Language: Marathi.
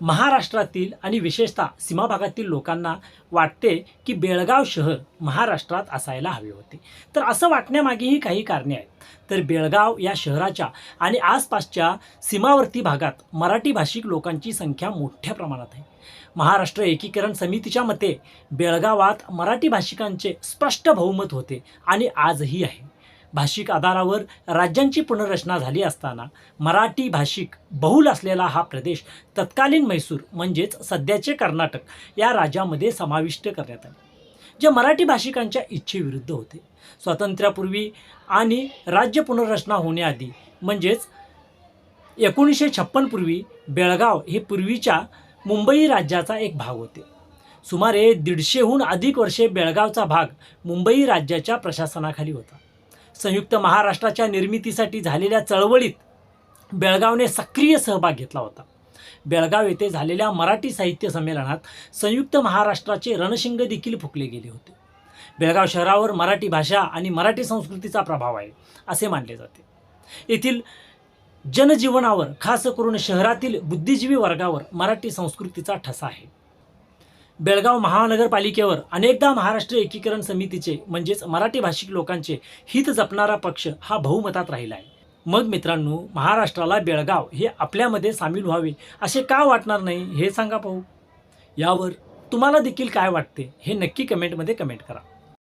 महाराष्ट्रातील आणि विशेषतः सीमा भागातील लोकांना वाटते की बेळगाव शहर महाराष्ट्रात असायला हवे होते. तर असं वाटण्यामागेही काही कारणे आहेत. तर बेळगाव या शहराच्या आणि आसपासच्या सीमावर्ती भागात मराठी भाषिक लोकांची संख्या मोठ्या प्रमाणात आहे. महाराष्ट्र एकीकरण समितीच्या मते बेळगावात मराठी भाषिकांचे स्पष्ट बहुमत होते आणि आजही आहे. भाषिक आधारावर राज्यांची पुनर्रचना झाली असताना मराठी भाषिक बहुल असलेला हा प्रदेश तत्कालीन म्हैसूर म्हणजेच सध्याचे कर्नाटक या राज्यामध्ये समाविष्ट करण्यात आले जे मराठी भाषिकांच्या इच्छेविरुद्ध होते. स्वातंत्र्यापूर्वी आणि राज्य पुनर्रचना होण्याआधी म्हणजेच एकोणीसशे छप्पनपूर्वी बेळगाव हे पूर्वीच्या मुंबई राज्याचा एक भाग होते. सुमारे दीडशेहून अधिक वर्षे बेळगावचा भाग मुंबई राज्याच्या प्रशासनाखाली होता. संयुक्त महाराष्ट्राच्या निर्मितीसाठी झालेल्या चळवळीत बेळगावने सक्रिय सहभाग घेतला होता. बेळगाव येथे झालेल्या मराठी साहित्य संमेलनात संयुक्त महाराष्ट्राचे रणशिंग देखील फुकले गेले होते. बेळगाव शहरावर मराठी भाषा आणि मराठी संस्कृतीचा प्रभाव आहे असे मानले जाते. येथील जनजीवनावर खास करून शहरातील बुद्धिजीवी वर्गावर मराठी संस्कृतीचा ठसा आहे. बेळगाव महानगरपालिकेवर अनेकदा महाराष्ट्र एकीकरण समितीचे म्हणजेच मराठी भाषिक लोकांचे हित जपणारा पक्ष हा बहुमतात राहिला आहे मग मित्रांनो महाराष्ट्राला बेळगाव हे आपल्यामध्ये सामील व्हावे असे का वाटणार नाही हे सांगा पाहू. यावर तुम्हाला देखील काय वाटते हे नक्की कमेंटमध्ये कमेंट करा.